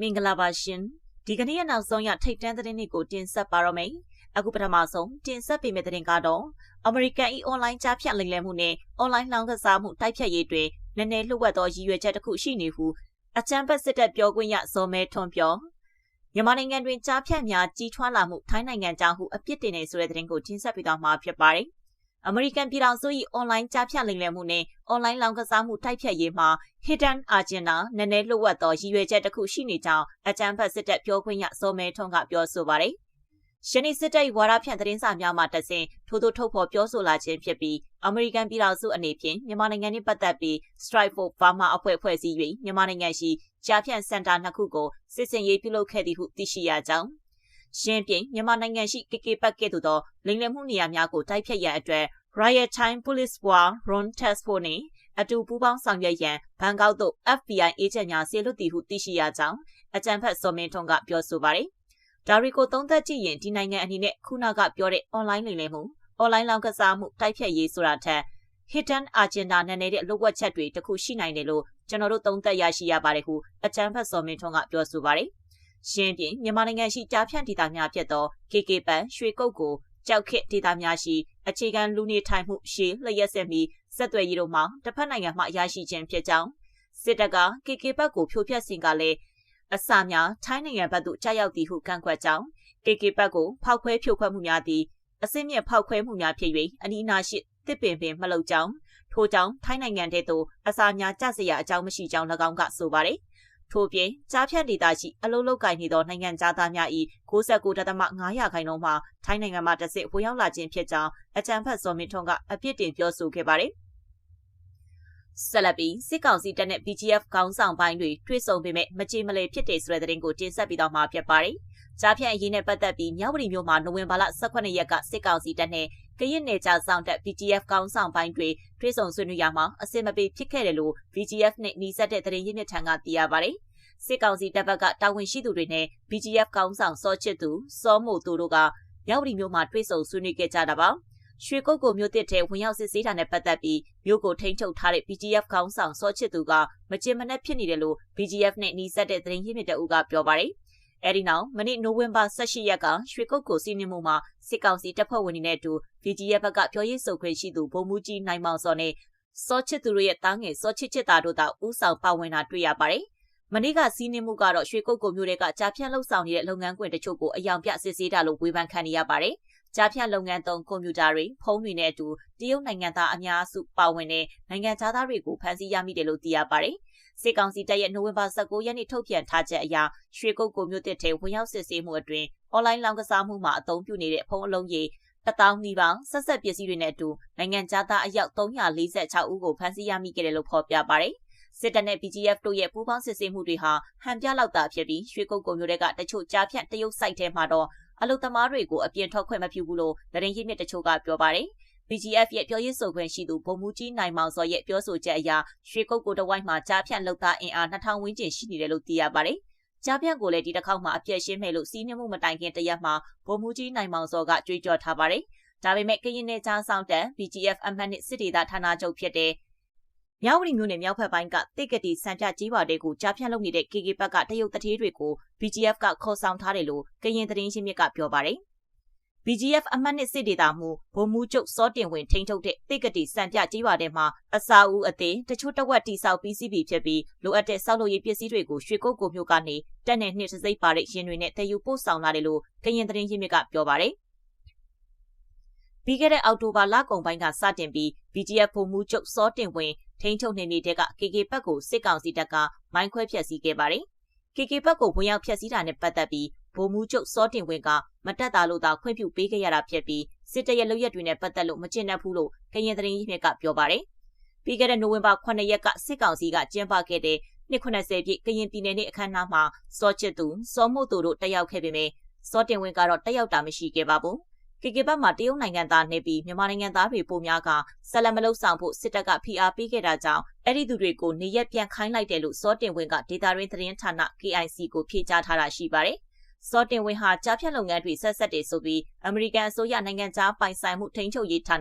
မင်္ဂလာပါရှင်ဒီကနေ့ရနောက်ဆုံးရထိတ်တန်းသတင်းတွေကိုတင်ဆက်ပါရမယ်အခုပထမဆုံးတင်ဆက်ပေးမယ့်သတင်းကတော့အမေရိကန် e-online ကြားဖြတ်လိမ်လည်မှုနဲ့ online လောင်းကစားမှုတိုက်ဖြတ်ရေးတွေနည်းနည်းလှုပ်ဝက်သောရည်ရွယ်ချက်တစ်ခုရှိနေဟုအချမ်းဘတ်စစ်တပ်ပြောခွင့်ရဇော်မဲထွန်းပြောမြန်မာနိုင်ငံတွင်ကြားဖြတ်များကြီးထွားလာမှုထိုင်းနိုင်ငံကြောင့်ဟုအပြစ်တင်နေဆိုတဲ့သတင်းကိုတင်ဆက်ပေးသွားမှာဖြစ်ပါတယ် အမေရိကန်ပြည်ထောင်စု၏အွန်လိုင်းကြားဖြတ်လိမ်လည်မှုနဲ့အွန်လိုင်းလောင်းကစားမှုတိုက်ဖြတ်ရေးမှာ Hidden Agenda နည်းနည်းလှုပ်ဝက်သောရည်ရွယ်ချက်တစ်ခုရှိနေကြောင်းအကြံဖတ်စစ်တပ်ပြောခွင့်ရစောမဲထွန်းကပြောဆိုပါတယ်။ရှနီစစ်တပ်ဝါဒဖြန့်သတင်းစာများမှတဆင်ထိုးထိုးထုတ်ဖော်ပြောဆိုလာခြင်းဖြစ်ပြီးအမေရိကန်ပြည်ထောင်စုအနေဖြင့်မြန်မာနိုင်ငံနှင့်ပတ်သက်ပြီး Strike for Burma အဖွဲ့ဖွဲ့စည်း၍မြန်မာနိုင်ငံရှိကြားဖြန့်စင်တာနှစ်ခုကိုစစ်စင်ရေးပြုလုပ်ခဲ့သည်ဟုသိရှိရကြောင်း ရှင်းပြမြန်မာနိုင်ငံရှိ KK ပတ်ကဲ့သို့သောလိမ်လည်မှုနေရာများကိုတိုက်ဖြတ်ရန်အတွက် Riot Time Police War Run Task Force နှင့်အတူပူးပေါင်းဆောင်ရွက်ရန်ဘန်ကောက်သို့ FBI အေဂျင့်များဆေလွတ်တည်ဟုသိရှိရကြောင်းအကြံဖတ်စော်မင်းထွန်းကပြောဆိုပါတယ်။ဒါရီကိုသုံးသက်ကြည့်ရင်ဒီနိုင်ငံအနေနဲ့ခုနကပြောတဲ့ online လိမ်လည်မှု online လောင်းကစားမှုတိုက်ဖြတ်ရေးဆိုတာထက် hidden agenda နဲ့နေတဲ့လုပ်ဝက်ချက်တွေတခုရှိနိုင်တယ်လို့ကျွန်တော်တို့သုံးသပ်ရရှိရပါတယ်ဟုအကြံဖတ်စော်မင်းထွန်းကပြောဆိုပါတယ်။ ရှင်းပြမြန်မာနိုင်ငံရှိကြားဖြန့်ဒေသများဖြစ်သော KK ပန်ရွှေကုတ်ကိုကြောက်ခစ်ဒေသများရှိအခြေခံလူနေထိုင်မှုရှေးလျက်ဆက်ပြီးဆက်သွယ်ရေးတို့မှာတစ်ဖက်နိုင်ငံမှရရှိခြင်းဖြစ်ကြောင်းစစ်တပ်က KK ဘက်ကိုဖြိုဖျက်စဉ်ကလည်းအစာများထိုင်းနိုင်ငံဘက်သို့ကြာရောက်သည်ဟုကန့်ကွက်ကြောင်း KK ဘက်ကိုဖောက်ခွဲဖြိုခွဲမှုများသည်အစင်းမြင့်ဖောက်ခွဲမှုများဖြစ်၍အနီးနားရှိတစ်ပင်ပင်မလုံကြောင်းထို့ကြောင့်ထိုင်းနိုင်ငံထဲသို့အစာများကျစရာအကြောင်းမရှိကြောင်း၎င်းကဆိုပါတယ် ထို့ပြင်ကြားဖြတ်ဒေသရှိအလုံးလုံးကိုင်နေသောနိုင်ငံသားများ၏69.5ရာခိုင်နှုန်းမှထိုင်းနိုင်ငံမှတဆင့်ဝင်ရောက်လာခြင်းဖြစ်ကြောင်းအကြံဖတ်စော်မင်းထွန်းကအပြစ်တင်ပြောဆိုခဲ့ပါတယ်။ဆက်လက်ပြီးစစ်ကောင်စီတပ်နဲ့ BGF ခေါင်းဆောင်ပိုင်းတွေတွေ့ဆုံပေမဲ့မကြေမလည်ဖြစ်တယ်ဆိုတဲ့သတင်းကိုတင်ဆက်ပြီးတော့မှာဖြစ်ပါတယ်။ကြားဖြတ်အရေးနဲ့ပတ်သက်ပြီးမြောက်ဝတီမြို့မှာနိုဝင်ဘာလ18ရက်ကစစ်ကောင်စီတပ်နဲ့ ကရင်နယ်ခြားဆောင်တပ် BGF ခေါင်းဆောင်ပိုင်းတွေတွေ့ဆုံဆွေးနွေးရမှာအစင်မပြေဖြစ်ခဲ့တယ်လို့ BGF နဲ့နှီးစပ်တဲ့သတင်းရင်းမြစ်ထံကသိရပါတယ်။စစ်ကောင်စီတပ်ဘက်ကတာဝန်ရှိသူတွေနဲ့ BGF ကောင်းဆောင်စောချစ်သူစောမို့သူတို့ကမြောက်ဝတီမြို့မှာတွေ့ဆုံဆွေးနွေးခဲ့ကြတာပါရွှေကုတ်ကိုမြို့တစ်ထဲဝင်ရောက်စစ်ဆေးတာနဲ့ပတ်သက်ပြီးမြို့ကိုထိန်းချုပ်ထားတဲ့ BGF ခေါင်းဆောင်စောချစ်သူကမကြင်မနှက်ဖြစ်နေတယ်လို့ BGF နဲ့နှီးစပ်တဲ့သတင်းရင်းမြစ်တအုပ်ကပြောပါတယ် အဲဒီနောက်မနေ့နိုဝင်ဘာ18ရက်ကရွှေကုတ်ကိုစီးနှင်းမှုမှာစစ်ကောင်စီတပ်ဖွဲ့ဝင်တွေနဲ့အတူ VGF ဘက်ကပြောရေးဆိုခွင့်ရှိသူဗိုလ်မှူးကြီးနိုင်မောင်စောနဲ့စောချစ်သူတို့ရဲ့တားငယ်စောချစ်ချစ်တာတို့သာဥဆောင်ပါဝင်တာတွေ့ရပါတယ်။မနေ့ကစီးနှင်းမှုကတော့ရွှေကုတ်ကိုမျိုးတွေကကြာပြန့်လှုပ်ဆောင်နေတဲ့လုပ်ငန်းခွင်တချို့ကိုအယောင်ပြစစ်ဆေးတာလို့ဝေဖန်ခံနေရပါတယ်။ကြားဖြတ်လုပ်ငန်းသုံးကွန်ပျူတာတွေဖုန်းတွေနဲ့အတူတရုတ်နိုင်ငံသားအများစုပါဝင်တဲ့နိုင်ငံသားတွေကိုဖမ်းဆီးရမိတယ်လို့သိရပါတယ်။ စစ်ကောင်စီတပ်ရဲ့နိုဝင်ဘာ19ရက်နေ့ထုတ်ပြန်ထားချက်အရရွှေကုတ်ကိုမြို့တစ်ထဲဝင်ရောက်စစ်ဆေးမှုအတွင်းအွန်လိုင်းလောင်းကစားမှုမှာအသုံးပြုနေတဲ့ဖုန်းအလုံးကြီးတထောင်နီးပါးဆက်ဆက်ပစ္စည်းတွေနဲ့အတူနိုင်ငံသားအယောက်346ဦးကိုဖမ်းဆီးရမိခဲ့တယ်လို့ဖော်ပြပါတယ်။စစ်တပ်နဲ့ BGF တို့ရဲ့ပူးပေါင်းစစ်ဆေးမှုတွေဟာဟန်ပြလောက်တာဖြစ်ပြီးရွှေကုတ်ကုံမျိုးတွေကတချို့ကြားဖြတ်တရုတ်စိုက်ထဲမှာတော့အလုသမားတွေကိုအပြင်ထွက်ခွင့်မပြုဘူးလို့သတင်းရင်းမြစ်တချို့ကပြောပါတယ်။ BGF ရဲ့ပြောရေးဆိုခွင့်ရှိသူဗိုလ်မှူးကြီးနိုင်မောင်စောရဲ့ပြောဆိုချက်အရရွှေကုတ်ကိုတဝိုက်မှာကြားဖြတ်လောက်သားအင်အား2000ဝန်းကျင်ရှိနေတယ်လို့သိရပါတယ်။ကြားပြန့်ကိုလည်းဒီတစ်ခေါက်မှာအပြည့်ရှင်းမယ်လို့စီးနှင်းမှုမတိုင်ခင်တရက်မှာဗိုလ်မှူးကြီးနိုင်မောင်စောကကြွေးကြော်ထားပါတယ်။ဒါပေမဲ့ကရင်နယ်ကြားဆောင်တန် BGF အမှတ်နှစ်စစ်ဒေသဌာနချုပ်ဖြစ်တဲ့မြောက်ဝတီမြို့နယ်မြောက်ဖက်ပိုင်းကတိတ်ကတိစံပြကြီးပါတဲ့ကိုကြားဖြန့်လုပ်နေတဲ့ KK ဘက်ကတရုတ်တထေးတွေကို BGF ကခေါ်ဆောင်ထားတယ်လို့ကရင်သတင်းရှင်းမြစ်ကပြောပါတယ်။ BGF အမှတ်နှစ်စစ်ဒေသမှုဗိုလ်မှူးချုပ်စောတင်ဝင်ထိန်းချုပ်တဲ့တိတ်ကတိစံပြကြီးပါတဲ့မှာအစာဦးအသေးတချို့တဝက်တိဆောက်ပြီးစီးပြီဖြစ်ပြီးလိုအပ်တဲ့ဆောက်လုပ်ရေးပစ္စည်းတွေကိုရွှေကုတ်ကိုမြို့ကနေတက်နဲ့နှစ်စိမ့်ပါတဲ့ရင်တွေနဲ့တည်ယူပို့ဆောင်လာတယ်လို့ကရင်သတင်းရင်းမြစ်ကပြောပါတယ်။ပြီးခဲ့တဲ့အောက်တိုဘာလကုန်ပိုင်းကစတင်ပြီး BGF ပုံမှုချုပ်စောတင်ဝင်ထိန်းချုပ်နေနေတဲ့က KK ဘက်ကိုစစ်ကောင်စီတပ်ကမိုင်းခွဲဖျက်ဆီးခဲ့ပါတယ်။ KK ဘက်ကိုဝင်ရောက်ဖျက်ဆီးတာနဲ့ပတ်သက်ပြီး ဗိုလ်မှူးချုပ်စောတင်ဝင်းကမတက်တာလို့သာခွင့်ပြုပေးခဲ့ရတာဖြစ်ပြီးစစ်တပ်ရဲ့လုပ်ရက်တွေနဲ့ပတ်သက်လို့မကျင့်တတ်ဘူးလို့ကရင်သတင်းရင်းမြစ်ကပြောပါတယ်။ပြီးခဲ့တဲ့နိုဝင်ဘာ9ရက်ကစစ်ကောင်စီကကျင်းပခဲ့တဲ့နှစ်90ပြည့်ကရင်ပြည်နယ်နေ့အခမ်းအနားမှာစောချစ်သူစောမို့သူတို့တက်ရောက်ခဲ့ပေမယ့်စောတင်ဝင်းကတော့တက်ရောက်တာမရှိခဲ့ပါဘူး။ကေကေဘတ်မှာတရုတ်နိုင်ငံသားနေပြီးမြန်မာနိုင်ငံသားတွေပိုများကဆက်လက်မလုပ်ဆောင်ဖို့စစ်တပ်ကဖိအားပေးခဲ့တာကြောင့်အဲ့ဒီသူတွေကိုနေရက်ပြန်ခိုင်းလိုက်တယ်လို့စောတင်ဝင်းကဒေတာရင်းသတင်းဌာန KIC ကိုဖြေကြားထားတာရှိပါတယ်။ စောတင်ဝင်းဟာကြားဖြတ်လုပ်ငန်းတွေဆက်ဆက်တယ်ဆိုပြီးအမေရိကန်အစိုးရနိုင်ငံသားပိုင်ဆိုင်မှုထိန်းချုပ်ရေးဌာန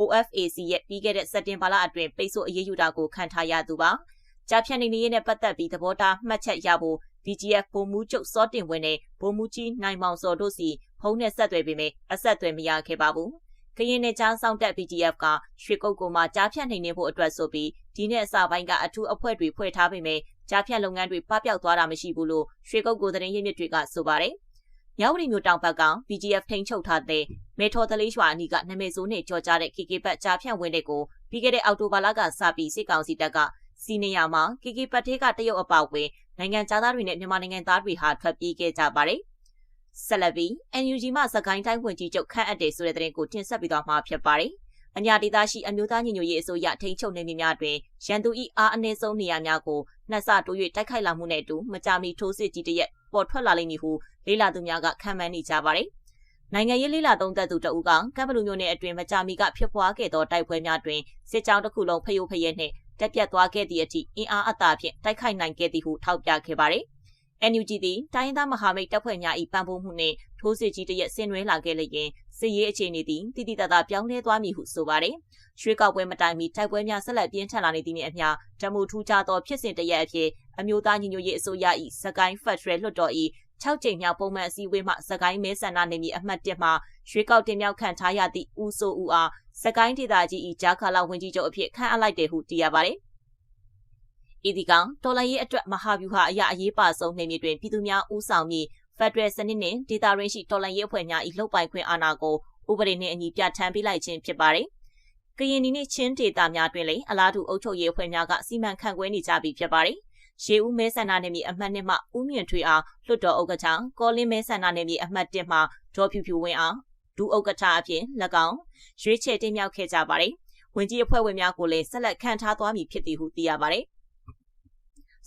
OFAC ရဲ့ပြီးခဲ့တဲ့စက်တင်ဘာလအတွင်းပိတ်ဆို့အရေးယူတာကိုခံထားရသူပါ။ကြားဖြတ်နေနေနဲ့ပတ်သက်ပြီးသဘောထားမှတ်ချက်ရဖို့ BGF ဗိုလ်မှူးချုပ်စောတင်ဝင်းနဲ့ဗိုလ်မှူးကြီးနိုင်မောင်စောတို့စီဖုန်းနဲ့ဆက်သွယ်ပေမဲ့အဆက်အသွယ်မရခဲ့ပါဘူး။ကရင်နယ်ကြားဆောင်တက် BGF ကရွှေကုတ်ကိုမှကြားဖြတ်နိုင်နေဖို့အတွက်ဆိုပြီးဒီနေ့အစပိုင်းကအထူးအဖွဲ့တွေဖွဲ့ထားပေမဲ့ ကြားဖြတ်လုပ်ငန်းတွေပပျောက်သွားတာမရှိဘူးလို့ရွှေကုတ်ကိုသတင်းရင်းမြစ်တွေကဆိုပါတယ်။မြောက်ဝတီမြို့တောင်ဘက်က BGF ထိန်းချုပ်ထားတဲ့မေထော်တလေးရွာအနီးကနမေဆိုးနဲ့ကြော်ကြားတဲ့ KK ဘတ်ကြားဖြတ်ဝင်တဲ့ကိုပြီးခဲ့တဲ့အောက်တိုဘာလကစပြီးစစ်ကောင်စီတပ်ကစီနေရမှာ KK ပတ်သေးကတရုတ်အပေါဝင်နိုင်ငံသားတွေနဲ့မြန်မာနိုင်ငံသားတွေဟာထွက်ပြေးခဲ့ကြပါတယ်။ဆက်လက်ပြီး NUG မှစကိုင်းတိုင်းဝင်ကြီးချုပ်ခန့်အပ်တယ်ဆိုတဲ့သတင်းကိုတင်ဆက်ပေးသွားမှာဖြစ်ပါတယ်။ အညာဒေသရှိအမျိုးသားညီညွတ်ရေးအစိုးရထိန်းချုပ်နေမြေများတွင်ရန်သူ၏အားအနည်းဆုံးနေရာများကိုနှက်ဆတိုး၍တိုက်ခိုက်လာမှုနဲ့အတူမကြာမီထိုးစစ်ကြီးတရက်ပေါ်ထွက်လာလိမ့်မည်ဟုလေးလာသူများကခံမှန်းနေကြပါတယ်။နိုင်ငံရေးလေးလာသုံးသက်သူတဦးကကပ်ဘလူမျိုးနယ်အတွင်းမကြာမီကဖြစ်ပွားခဲ့သောတိုက်ပွဲများတွင်စစ်ကြောင်းတစ်ခုလုံးဖျို့ဖျဲနှင့်တက်ပြတ်သွားခဲ့သည့်အထိအင်အားအသာဖြင့်တိုက်ခိုက်နိုင်ခဲ့သည်ဟုထောက်ပြခဲ့ပါတယ်။ NUG သည်တိုင်းရင်းသားမဟာမိတ်တပ်ဖွဲ့များ၏ပံ့ပိုးမှုနှင့်ထိုးစစ်ကြီးတရက်ဆင်နွှဲလာခဲ့လျင်စစ်ရေးအခြေအနေသည်တည်တည်တသာပြောင်းလဲသွားမည်ဟုဆိုပါတယ်။ရွှေကောက်ပွဲမတိုင်မီတိုက်ပွဲများဆက်လက်ပြင်းထန်လာနေသည့်နှင့်အမျှဓမ္မထူးခြားသောဖြစ်စဉ်တရက်အဖြစ်အမျိုးသားညီညွတ်ရေးအစိုးရ၏စကိုင်းဖက်ဒရယ်လွှတ်တော်၏6ကြိမ်မြောက်ပုံမှန်အစည်းအဝေးမှစကိုင်းမဲဆန္ဒနယ်မြေအမှတ်1မှာရွှေကောက်တင်မြောက်ခံထားရသည့်ဦးစိုးဦးအားစကိုင်းဒေသကြီး၏ဂျာခါလာဝင်ကြီးချုပ်အဖြစ်ခန့်အပ်လိုက်တယ်ဟုသိရပါတယ်။ ဤဒီကောင်တော်လိုင်းရေးအတွက်မဟာဗျူဟာအရာအရေးပါဆုံးနေမြေတွင်ပြည်သူများဦးဆောင်ပြီးဖက်ဒရယ်စနစ်နှင့်ဒေတာရင်းရှိတော်လိုင်းရေးအဖွဲ့များ၏လှုပ်ပိုင်ခွင့်အာဏာကိုဥပဒေနှင့်အညီပြဋ္ဌာန်းပေးလိုက်ခြင်းဖြစ်ပါတယ်။ကရင်နီနှင့်ချင်းဒေတာများတွင်လည်းအလားတူအုပ်ချုပ်ရေးအဖွဲ့များကစီမံခန့်ခွဲနေကြပြီဖြစ်ပါတယ်။ရှေးဦးမဲဆန္ဒနယ်မြေအမှတ်1မှဦးမြင့်ထွေအားလွှတ်တော်ဥက္ကဋ္ဌကောလင်းမဲဆန္ဒနယ်မြေအမှတ်1မှဒေါ်ဖြူဖြူဝင်းအားဒူဥက္ကဋ္ဌအဖြစ်၎င်းရွေးချယ်တင်မြှောက်ခဲ့ကြပါတယ်။ဝင်ကြီးအဖွဲ့ဝင်များကိုလည်းဆက်လက်ခံထားသွားမည်ဖြစ်သည်ဟုသိရပါတယ်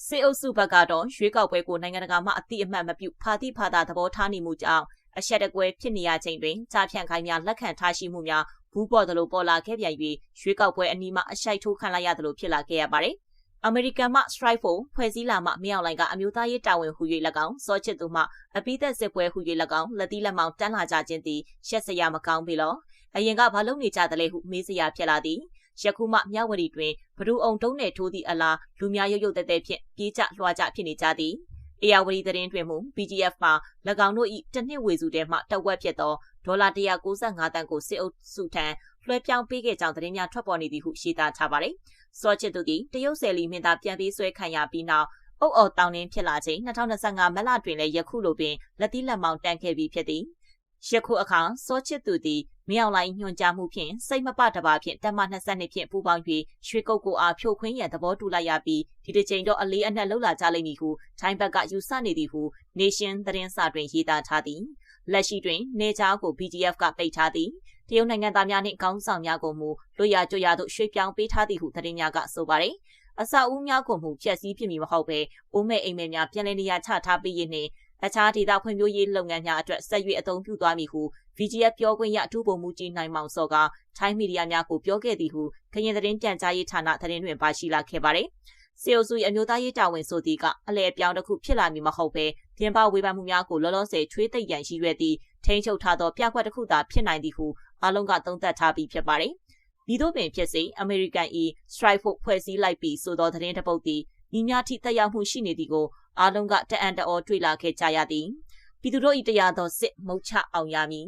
စေအုပ်စုဘက်ကတော့ရွေးကောက်ပွဲကိုနိုင်ငံတကာမှအတိအမှတ်မပြုဖာတိဖာတာသဘောထားနေမှုကြောင့်အဆက်တကွဲဖြစ်နေရချိန်တွင်ကြားဖြန့်ခိုင်းများလက်ခံထားရှိမှုများဘူးပေါ်သလိုပေါ်လာခဲ့ပြန်၍ရွေးကောက်ပွဲအနီးမှအရှိုက်ထိုးခံလိုက်ရသလိုဖြစ်လာခဲ့ရပါတယ်။အမေရိကန်မှ Strike for ဖွဲ့စည်းလာမှမြောက်လိုင်ကအမျိုးသားရေးတာဝန်ဟူ၍၎င်းစောချစ်သူမှအပိသက်စစ်ပွဲဟူ၍၎င်းလက်သီးလက်မောင်တန်းလာကြခြင်းသည်ရှက်စရာမကောင်းပေလော။အရင်ကဘာလုပ်နေကြသလဲဟုမေးစရာဖြစ်လာသည် ယခုမှမြဝတီတွင်ဘဒူအောင်တုံးနယ်ထိုးသည့်အလားလူများရုပ်ရုပ်တဲတဲဖြင့်ပြေးကြလွှာကြဖြစ်နေကြသည်အေယာဝတီသတင်းတွင်မူ PGF မှ၎င်းတို့၏တစ်နှစ်ဝေစုထဲမှတဝက်ဖြစ်သောဒေါ်လာ195တန်ကိုစစ်အုပ်စုထံလွှဲပြောင်းပေးခဲ့ကြောင်းသတင်းများထွက်ပေါ်နေသည်ဟုရှင်းသားထားပါတယ်။စောချစ်သူသည်တရုတ်ဆယ်လီမင်းသားပြန်ပြီးဆွဲခံရပြီးနောက်အုပ်အော်တောင်းနှင်းဖြစ်လာချိန်2025မလတွင်လည်းယခုလိုပင်လက်သီးလက်မောင်းတန်ခဲ့ပြီးဖြစ်သည်။ယခုအခါစောချစ်သူသည် မြောက်လိုင်းညွှန်ကြားမှုဖြင့်စိတ်မပတပါဖြင့်တက်မ22ဖြင့်ပူပေါင်း၍ရွှေကုတ်ကိုအားဖြိုခွင်းရန်သဘောတူလိုက်ရပြီးဒီတစ်ချိန်တော့အလေးအနက်လှုပ်လာကြလိမ့်မည်ဟုထိုင်းဘက်ကယူဆနေသည်ဟု Nation သတင်းစာတွင်ရေးသားထားသည်လက်ရှိတွင်နေချားကို BGF ကပိတ်ထားသည်တရုတ်နိုင်ငံသားများနှင့်ကောင်းဆောင်များကိုမူလွရကြွရသို့ရွှေ့ပြောင်းပေးထားသည်ဟုသတင်းများကဆိုပါတယ်အစာဦးများကိုမှုဖျက်ဆီးဖြစ်မည်မဟုတ်ဘဲအိုးမဲ့အိမ်မဲ့များပြန်လည်နေရာချထားပေးရင်းနှင့်အခြားဒေသဖွံ့ဖြိုးရေးလုပ်ငန်းများအတွက်ဆက်ရွေးအသုံးပြုသွားမည်ဟု VGF ပြောခွင့်ရအထူးဗိုလ်မှူးကြီးနိုင်မောင်စောကထိုင်းမီဒီယာများကိုပြောခဲ့သည်ဟုခရင်သတင်းပြန်ကြားရေးဌာနသတင်းတွင်ပါရှိလာခဲ့ပါတယ်။စေအိုစုအမျိုးသားရေးတာဝန်ဆိုသည်ကအလဲအပြောင်းတစ်ခုဖြစ်လာမည်မဟုတ်ဘဲပြင်ပဝေဖန်မှုများကိုလောလောဆယ်ချွေးသိပ်ရန်ရှိရွက်သည့်ထိန်းချုပ်ထားသောပြကွက်တစ်ခုသာဖြစ်နိုင်သည်ဟုအလုံးကသုံးသပ်ထားပြီးဖြစ်ပါတယ်။ဤသို့ပင်ဖြစ်စေအမေရိကန်၏ Strike Force ဖွဲ့စည်းလိုက်ပြီးဆိုသောသတင်းတပုတ်သည်ညီများထိတက်ရောက်မှုရှိနေသည်ကိုအားလုံးကတအံ့တအောတွေ့လာခဲ့ကြရသည်ပြည်သူတို့၏တရားသောစစ်မုတ်ချအောင်ရမည်